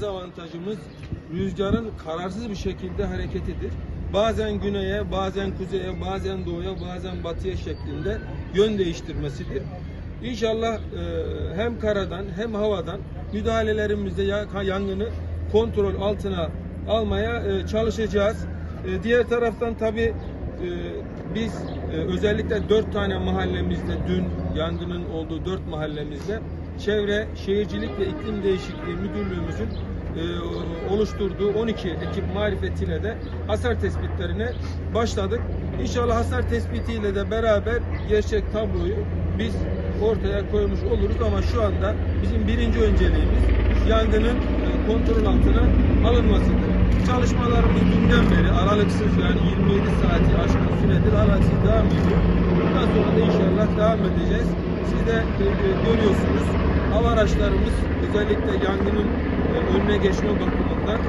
dezavantajımız rüzgarın kararsız bir şekilde hareketidir. Bazen güneye, bazen kuzeye, bazen doğuya, bazen batıya şeklinde yön değiştirmesidir. İnşallah e, hem karadan hem havadan müdahalelerimizde ya- yangını kontrol altına almaya e, çalışacağız. E, diğer taraftan tabi e, biz e, özellikle dört tane mahallemizde dün yangının olduğu dört mahallemizde Çevre, Şehircilik ve İklim Değişikliği Müdürlüğümüzün e, oluşturduğu 12 ekip marifetiyle de hasar tespitlerine başladık. İnşallah hasar tespitiyle de beraber gerçek tabloyu biz ortaya koymuş oluruz ama şu anda bizim birinci önceliğimiz yangının e, kontrol altına alınmasıdır. Çalışmalarımız dünden beri aralıksız yani 27 saati aşkın süredir aralıksız devam ediyor. Bundan sonra da inşallah devam edeceğiz. Siz de e, görüyorsunuz hava araçlarımız özellikle yangının e, önüne geçme bakımından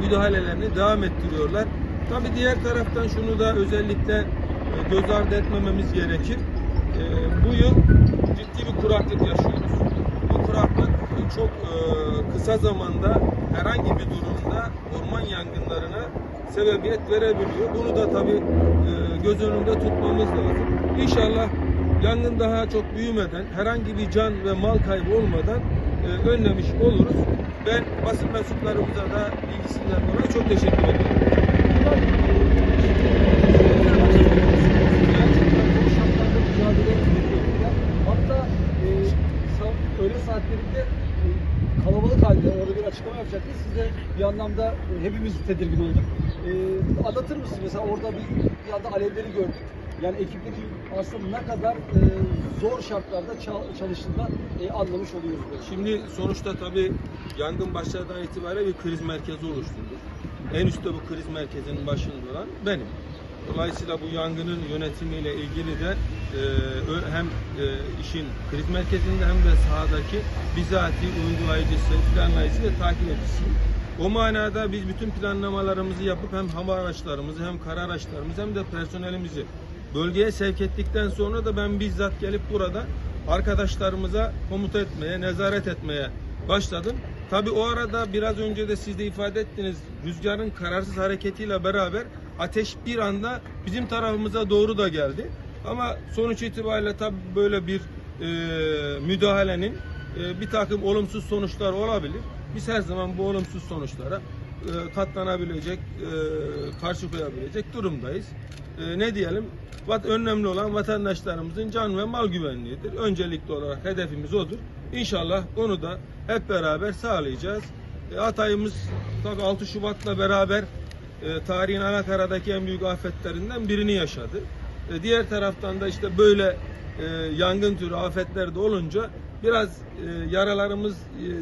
müdahalelerini devam ettiriyorlar. Tabi diğer taraftan şunu da özellikle e, göz ardı etmememiz gerekir. E, bu yıl ciddi bir kuraklık yaşıyoruz. Bu kuraklık çok kısa zamanda herhangi bir durumda orman yangınlarına sebebiyet verebiliyor. Bunu da tabi göz önünde tutmamız lazım. İnşallah yangın daha çok büyümeden, herhangi bir can ve mal kaybı olmadan e, önlemiş oluruz. Ben basın mensuplarımıza da bilgisinden dolayı çok teşekkür ediyorlar. Hatta e, öğle saatlerinde e, kalabalık halde orada bir açıklama yapacaktı. Siz de bir anlamda hepimiz tedirgin olduk. E, anlatır mısınız mesela orada bir, bir anda alevleri gördük. Yani ekiplerin aslında ne kadar e, zor şartlarda çal- çalıştığını e, anlamış oluyoruz. Böyle. Şimdi sonuçta tabii yangın başladığından itibaren bir kriz merkezi oluşturduk. En üstte bu kriz merkezinin başında olan benim. Dolayısıyla bu yangının yönetimiyle ilgili de e, hem e, işin kriz merkezinde hem de sahadaki bizatihi uygulayıcısı, planlayıcısı ve takip edicisiyim. O manada biz bütün planlamalarımızı yapıp hem hava araçlarımızı hem kara araçlarımızı hem de personelimizi bölgeye sevk ettikten sonra da ben bizzat gelip burada arkadaşlarımıza komuta etmeye, nezaret etmeye başladım. Tabi o arada biraz önce de siz de ifade ettiniz rüzgarın kararsız hareketiyle beraber ateş bir anda bizim tarafımıza doğru da geldi. Ama sonuç itibariyle tabi böyle bir e, müdahalenin e, bir takım olumsuz sonuçlar olabilir. Biz her zaman bu olumsuz sonuçlara e, katlanabilecek, e, karşı koyabilecek durumdayız. E, ne diyelim? Vat önemli olan vatandaşlarımızın can ve mal güvenliğidir. Öncelikli olarak hedefimiz odur. İnşallah onu da hep beraber sağlayacağız. E, Hatay'ımız tabii 6 Şubat'la beraber e, tarihin Anakara'daki en büyük afetlerinden birini yaşadı. Diğer taraftan da işte böyle yangın türü afetler de olunca biraz yaralarımız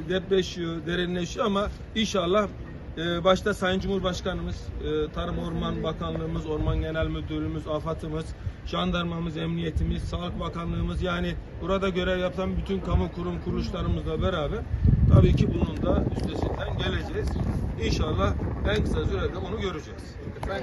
depreşiyor, derinleşiyor ama inşallah e, başta Sayın Cumhurbaşkanımız, e, Tarım Orman Bakanlığımız, Orman Genel Müdürlüğümüz, AFAD'ımız, Jandarmamız, Emniyetimiz, Sağlık Bakanlığımız yani burada görev yapan bütün kamu kurum kuruluşlarımızla beraber tabii ki bunun da üstesinden geleceğiz. İnşallah en kısa sürede onu göreceğiz. Ben